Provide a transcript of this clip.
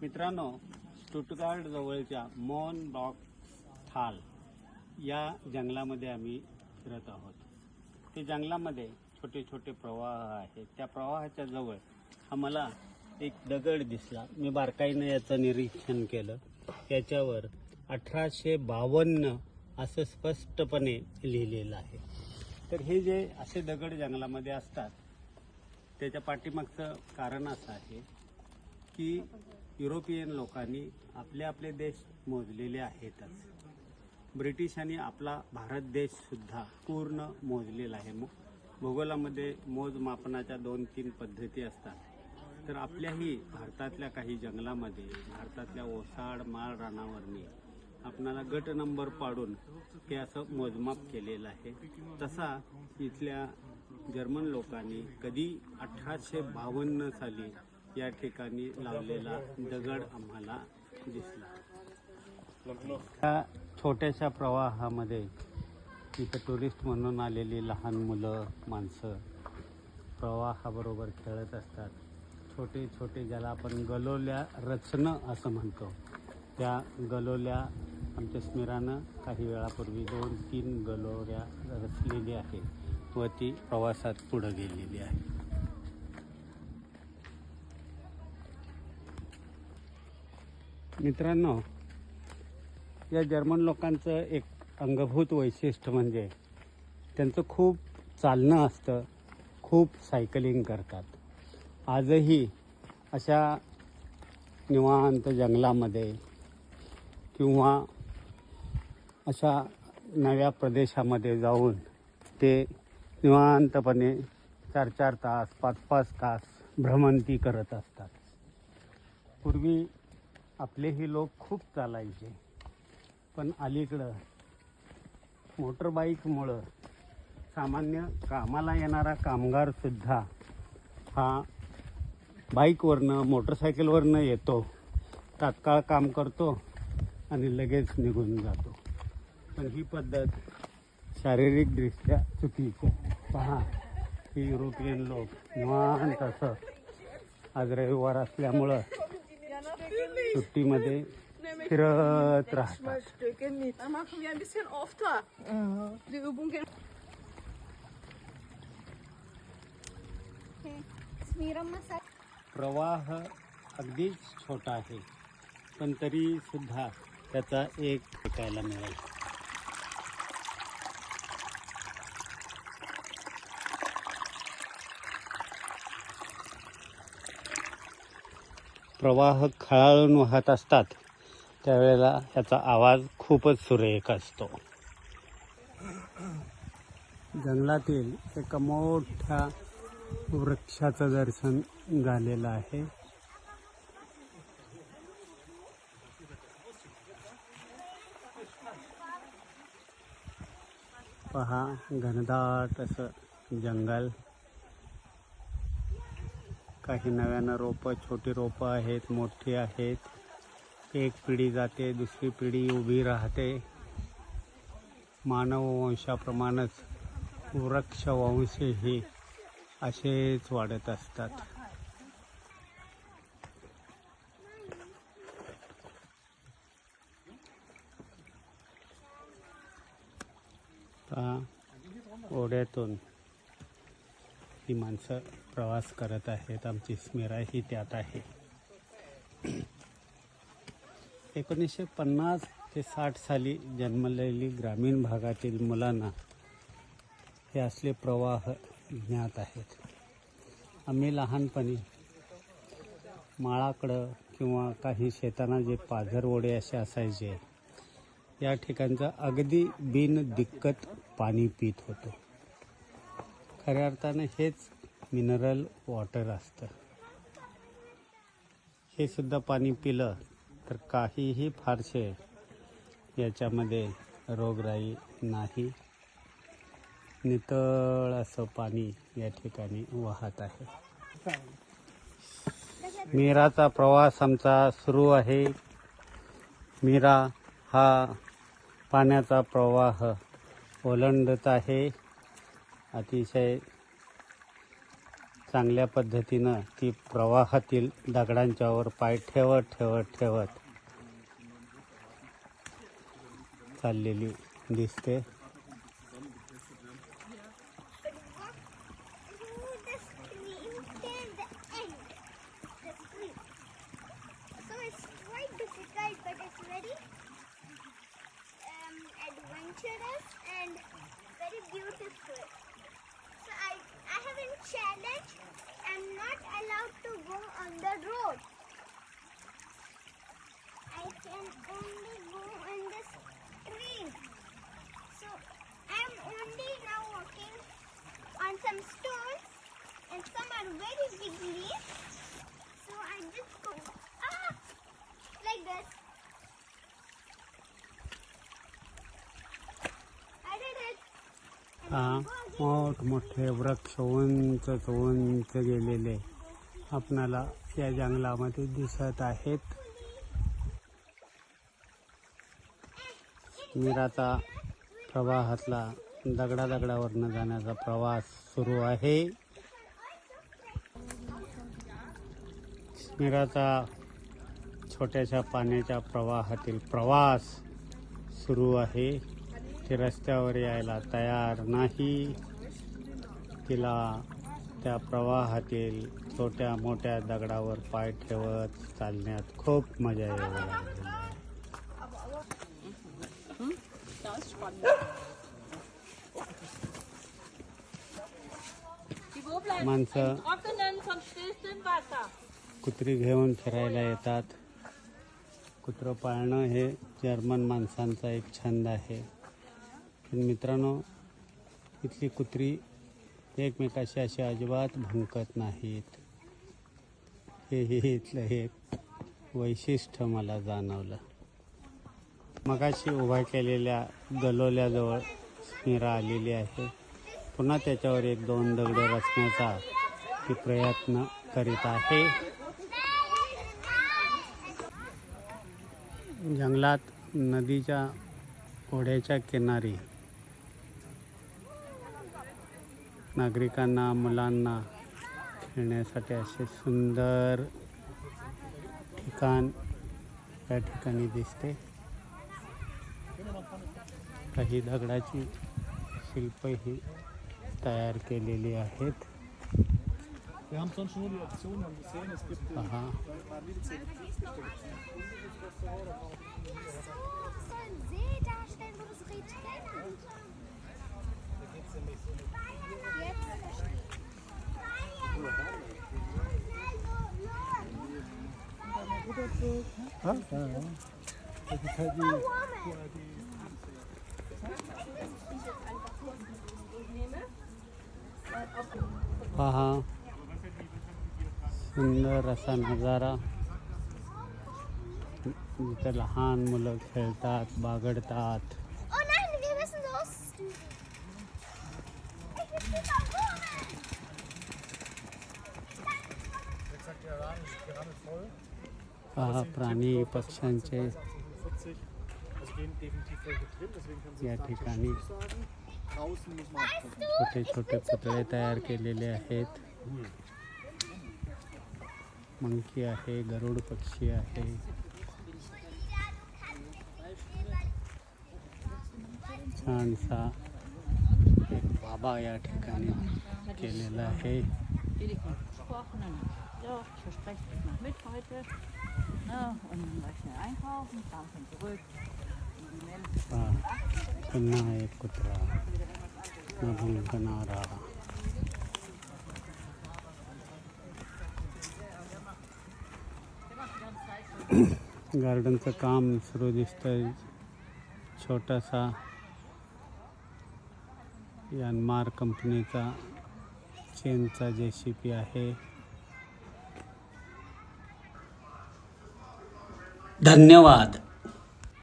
मित्रांनो स्टुटगार्ड जवळच्या मॉन बॉक थाल या जंगलामध्ये आम्ही फिरत आहोत. ते जंगलामध्ये छोटे छोटे प्रवाह आहेत. त्या प्रवाहाच्या जवळ हा मला एक दगड दिसला. मी बारकाईनं याचं निरीक्षण केलं. याच्यावर अठराशे बावन्न असं स्पष्टपणे लिहिलेलं आहे. तर हे जे असे दगड जंगलामध्ये असतात त्याच्या पाठीमागचं कारण असं आहे की युरोपियन लोकांनी आपले आपले देश मोजलेले आहेतच. ब्रिटिशांनी आपला भारत देश सुद्धा पूर्ण मोजलेला आहे. मग भूगोलामध्ये मोजमापनाच्या दोन तीन पद्धती असतात. तर आपल्याही भारतातल्या काही जंगलामध्ये भारतातल्या ओसाड माळ रानावरनी आपणाला गट नंबर पाडून हे असं मोजमाप केलेलं आहे. तसा इथल्या जर्मन लोकांनी कधी अठराशे बावन्न साली या ठिकाणी लावलेला दगड आम्हाला दिसला. त्या छोट्याशा प्रवाहामध्ये इथं टुरिस्ट म्हणून आलेली लहान मुलं माणसं प्रवाहाबरोबर खेळत असतात. छोटे छोटे ज्याला आपण गलोल्या रचनं असं म्हणतो. त्या गलोल्या आमच्या स्मिरानं काही वेळापूर्वी दोन तीन गलोऱ्या रचलेली आहे व ती प्रवासात पुढं गेलेली आहे. मित्रांनो या जर्मन लोकांचं एक अंगभूत वैशिष्ट्य म्हणजे त्यांचं खूप चालणं असतं खूप सायकलिंग करतात. आजही अशा निवांत जंगलामध्ये किंवा अशा नव्या प्रदेशामध्ये जाऊन ते निवांतपणे चार चार तास पाच पाच तास भ्रमंती करत असतात. पूर्वी आपलेही लोक खूप चालायचे. पण अलीकडं मोटरबाईकमुळं सामान्य कामाला येणारा कामगारसुद्धा हा बाईकवरनं मोटरसायकलवरनं येतो तात्काळ काम करतो आणि लगेच निघून जातो. पण ही पद्धत शारीरिकदृष्ट्या चुकीची पहा ही युरोपियन लोक निवांत असं आज रविवार असल्यामुळं सुट्टीमध्ये फिरत राहतात. प्रवाह अगदीच छोटा आहे पण तरी सुद्धा त्याचा एक ऐकायला मिळेल. प्रवाह खळाळून वाहत असतात त्यावेळेला ह्याचा आवाज खूपच सुरेख असतो. जंगलातील एका मोठ्या वृक्षाचं दर्शन झालेलं आहे. पहा घनदाट असं जंगल. काही नव्यानं रोपं छोटी रोपं आहेत मोठी आहेत. एक पिढी जाते दुसरी पिढी उभी राहते. मानव वंशाप्रमाणेच वृक्षवंशी ही असेच वाढत असतात. ओढ्यातून ही माणसं प्रवास करत आहेत. आमची स्मिरा ही त्यात आहे. एकोणीसशे पन्नास ते साठ साली जन्मलेली ग्रामीण भागातील मुलांना हे असले प्रवाह ज्ञात आहेत. आम्ही लहानपणी माळाकडं किंवा काही शेताना जे पाझर ओढे असे असायचे या ठिकाणचं अगदी बिन दिक्कत पाणी पित होतो. खऱ्या अर्थानं हेच मिनरल वॉटर असतं. हे सुद्धा पाणी पिलं तर काहीही फारसे याच्यामध्ये रोगराई नाही. नितळ असं पाणी या ठिकाणी वाहत आहे. मीराचा प्रवास आमचा सुरू आहे. मीरा हा पाण्याचा प्रवाह ओलांडत आहे. अतिशय चांगल्या पद्धतीनं ती प्रवाहातील दगडांच्यावर पाय ठेवत ठेवत ठेवत चाललेली दिसते. Challenged. I'm not allowed to go on the road. I can only go on the stream. So I'm only now walking on some stones, and some are very big leaves. So I just go ah like this. I did it. And go again. मोठमोठे वृक्ष उंच उंच गेलेले आपणाला या जंगलामध्ये दिसत आहेत. मीराचा प्रवाहातला दगडा दगडावरनं जाण्याचा प्रवास सुरू आहे. मीराचा छोट्याशा पाण्याच्या प्रवाहातील प्रवास सुरू आहे. ती रस्त्यावर यायला तयार नाही. तिला त्या प्रवाहातील छोट्या मोठ्या दगडावर पाय ठेवत चालण्यात खूप मजा येऊ लागली. माणसं कुत्री घेऊन फिरायला येतात. कुत्रं पाळणं हे जर्मन माणसांचा एक छंद आहे. मित्रांनो इथली कुत्री एकमेकाशी अशी अजिबात भुंकत नाहीत. हे हे इथलं एक वैशिष्ट्य मला जाणवलं. मगाशी उभा केलेल्या गलोल्याजवळ स्मिरा आलेली आहे. पुन्हा त्याच्यावर एक दोन दगड रचण्याचा ती प्रयत्न करीत आहे. जंगलात नदीच्या ओढ्याच्या किनारी नागरिकांना मुलांना खेळण्यासाठी असे सुंदर ठिकाण या ठिकाणी दिसते. काही दगडाची शिल्पही तयार केलेली आहेत. Wir पहा सुंदर असा नज़ारा. लहान मुलं खेळतात बागडतात. प्राणी पक्ष छोटे छोटे पुतले तैयार के लिए मंकी है गरुड़ पक्षी है छान सा एक बाबा या के लिए है। हा पुन्हा एक कुत्रा गार्डन च काम सुरू दिसतय. छोटासा यानमार कंपनीचा चेनचा जे सी पी आहे. धन्यवाद.